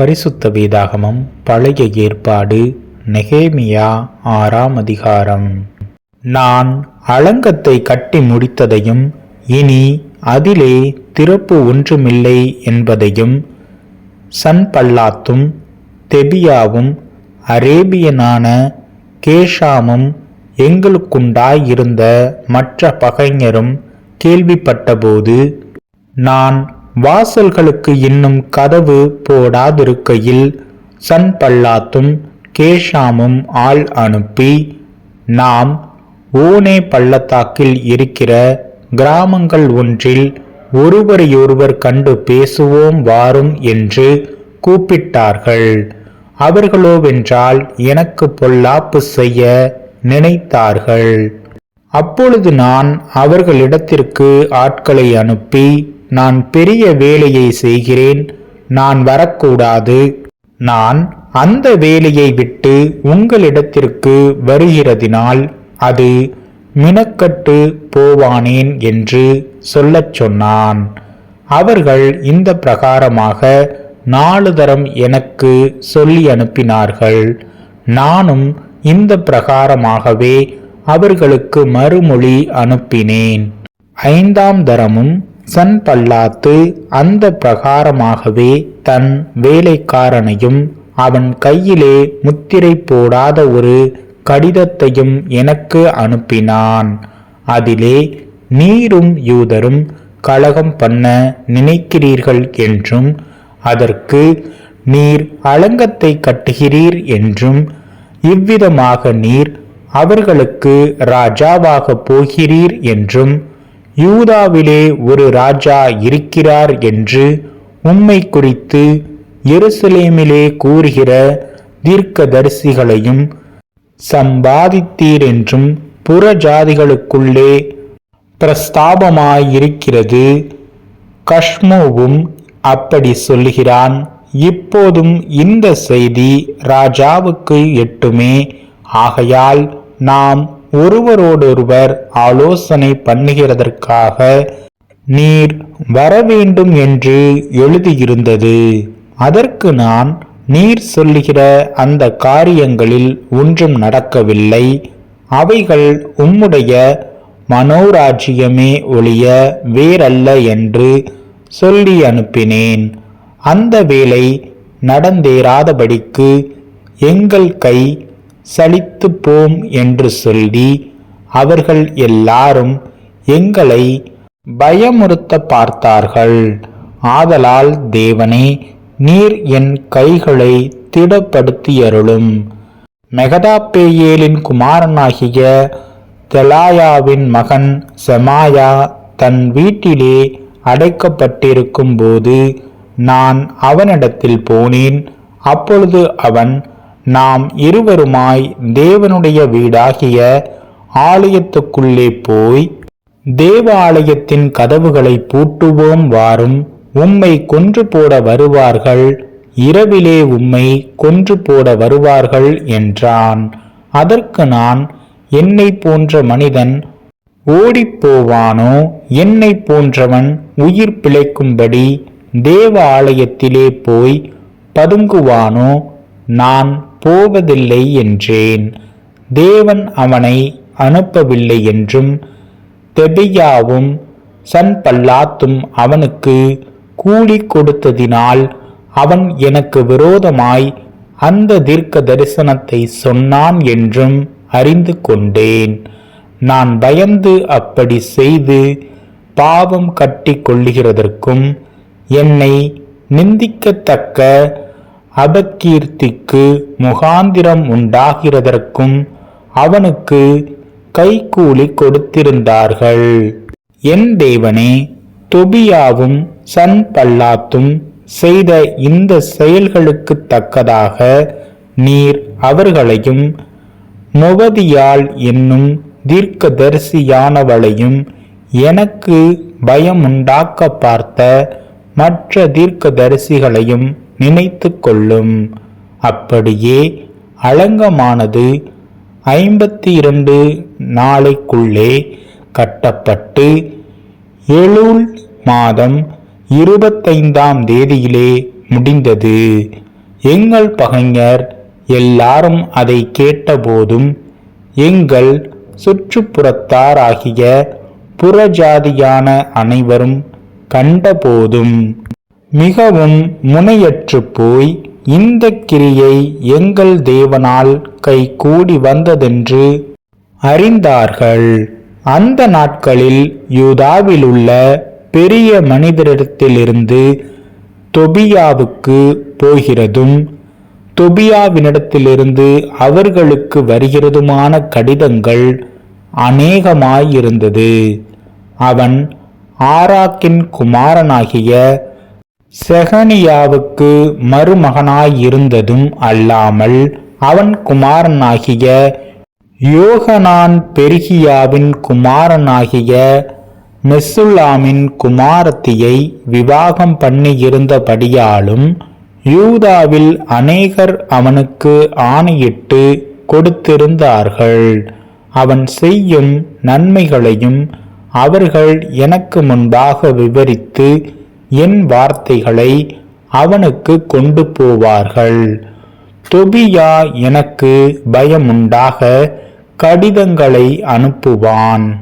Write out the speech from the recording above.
பரிசுத்த வேதாகமம் பழைய ஏற்பாடு நெகேமியா ஆறாம் அதிகாரம். நான் அலங்கத்தை கட்டி முடித்ததையும் இனி அதிலே திறப்பு ஒன்றுமில்லை என்பதையும் சன்பல்லாத்தும் தெபியாவும் அரேபியனான கேஷாமும் எங்களுக்குண்டாயிருந்த மற்ற பகைஞரும் கேள்விப்பட்டபோது நான் வாசல்களுக்கு இன்னும் கதவு போடாதிருக்கையில் சன்பல்லாத்தும் கேஷாமும் ஆள் அனுப்பி நாம் ஓனே பள்ளத்தாக்கில் இருக்கிற கிராமங்கள் ஒன்றில் ஒருவரையொருவர் கண்டு பேசுவோம் வாரும் என்று கூப்பிட்டார்கள். அவர்களோவென்றால் எனக்கு பொல்லாப்பு செய்ய நினைத்தார்கள். அப்பொழுது நான் அவர்களிடத்திற்கு ஆட்களை அனுப்பி நான் பெரிய வேலையை செய்கிறேன் நான் வரக்கூடாது. நான் அந்த வேலையை விட்டு உங்களிடத்திற்கு வருகிறதினால் அது மினக்கட்டு போவானேன் என்று சொல்லச் சொன்னான். அவர்கள் இந்த பிரகாரமாக நாலு தரம் எனக்கு சொல்லி அனுப்பினார்கள். நானும் இந்த பிரகாரமாகவே அவர்களுக்கு மறுமொழி அனுப்பினேன். ஐந்தாம் தரமும் சன் பல்லாத்து அந்த பிரகாரமாகவே தன் வேலைக்காரனையும் அவன் கையிலே முத்திரை போடாத ஒரு கடிதத்தையும் எனக்கு அனுப்பினான். அதிலே நீரும் யூதரும் கலகம் பண்ண நினைக்கிறீர்கள் என்றும் அதற்கு நீர் அலங்கத்தை கட்டுகிறீர் என்றும் இவ்விதமாக நீர் அவர்களுக்கு ராஜாவாக போகிறீர் என்றும் யூதாவிலே ஒரு ராஜா இருக்கிறார் என்று உம்மை குறித்து எருசலேமிலே கூறுகிற தீர்க்கதரிசிகளையும் சம்பாதித்தீர் என்றும் புற ஜாதிகளுக்குள்ளே பிரஸ்தாபமாயிருக்கிறது. கஷ்மோவும் அப்படி சொல்லுகிறான். இப்போதும் இந்த செய்தி ராஜாவுக்கு எட்டுமே. ஆகையால் நாம் ஒருவரோடொருவர் ஆலோசனை பண்ணுகிறதற்காக நீர் வரவேண்டும் என்று எழுதியிருந்தது. அதற்கு நான் நீர் சொல்லுகிற அந்த காரியங்களில் ஒன்றும் நடக்கவில்லை. அவைகள் உம்முடைய மனோராஜ்யமே ஒழிய வேறல்ல என்று சொல்லி அனுப்பினேன். அந்த வேலை நடந்தேறாதபடிக்கு எங்கள் கை சலித்து போம் என்று சொல்லி அவர்கள் எல்லாரும் எங்களை பயமுறுத்த பார்த்தார்கள். ஆதலால் தேவனே நீர் என் கைகளை திடப்படுத்தியருளும். மெகதாப்பேயேலின் குமாரனாகிய தெலாயாவின் மகன் செமாயா தன் வீட்டிலே அடைக்கப்பட்டிருக்கும் போது நான் அவனிடத்தில் போனேன். அப்பொழுது அவன் நாம் இருவருமாய் தேவனுடைய வீடாகிய ஆலயத்துக்குள்ளே போய் தேவ ஆலயத்தின் கதவுகளை பூட்டுவோம் வாரும் உம்மை கொன்று போட வருவார்கள். இரவிலே உம்மை கொன்று போட வருவார்கள் என்றான். அதற்கு நான் என்னை போன்ற மனிதன் ஓடிப்போவானோ என்னை போன்றவன் உயிர் பிழைக்கும்படி தேவ ஆலயத்திலே போய் பதுங்குவானோ? நான் போவதில்லை என்றேன். தேவன் அவனை அனுப்பவில்லை என்றும் தெபியாவும் சன்பல்லாத்தும் அவனுக்கு கூலி கொடுத்ததினால் அவன் எனக்கு விரோதமாய் அந்த தீர்க்க தரிசனத்தை சொன்னான் என்றும் அறிந்து கொண்டேன். நான் பயந்து அப்படி செய்து பாவம் கட்டி கொள்ளுகிறதற்கும் என்னை நிந்திக்கத்தக்க அபகீர்த்திக்கு முகாந்திரம் உண்டாகிறதற்கும் அவனுக்கு கைக்கூலி கொடுத்திருந்தார்கள். என் தேவனே தொபியாவும் சன் பல்லாத்தும் செய்த இந்த செயல்களுக்கு தக்கதாக நீர் அவர்களையும் நொவதியால் என்னும் தீர்க்கதரிசியானவளையும் எனக்கு பயமுண்டாக்க பார்த்த மற்ற தீர்க்கதரிசிகளையும் நினைத்து கொள்ளும் அப்படியே அலங்கமானது ஐம்பத்தி இரண்டு நாளைக்குள்ளே கட்டப்பட்டு எழுள் மாதம் இருபத்தைந்தாம் தேதியிலே முடிந்தது. எங்கள் பகைஞர் எல்லாரும் அதை கேட்டபோதும் எங்கள் சுற்றுப்புறத்தாராகிய புறஜாதியான அனைவரும் கண்டபோதும் மிகவும் முனையற்று போய் இந்த கிரியை எங்கள் தேவனால் கைகூடி வந்ததென்று அறிந்தார்கள். அந்த நாட்களில் யூதாவிலுள்ள பெரிய மனிதரிடத்திலிருந்து தொபியாவுக்கு போகிறதும் தொபியாவினிடத்திலிருந்து அவர்களுக்கு வருகிறதுமான கடிதங்கள் அநேகமாயிருந்தது. அவன் ஆராக்கின் குமாரனாகிய செகனியாவுக்கு மருமகனாயிருந்ததும் அல்லாமல் அவன் குமாரனாகிய யோகனான் பெருகியாவின் குமாரனாகிய மெசுல்லாமின் குமாரத்தியை விவாகம் பண்ணியிருந்தபடியாலும் யூதாவில் அநேகர் அவனுக்கு ஆணையிட்டு கொடுத்திருந்தார்கள். அவன் செய்யும் நன்மைகளையும் அவர்கள் எனக்கு முன்பாக விவரித்து என் வார்த்தைகளை அவனுக்கு கொண்டு போவார்கள். தொபியா எனக்கு பயமுண்டாக கடிதங்களை அனுப்புவான்.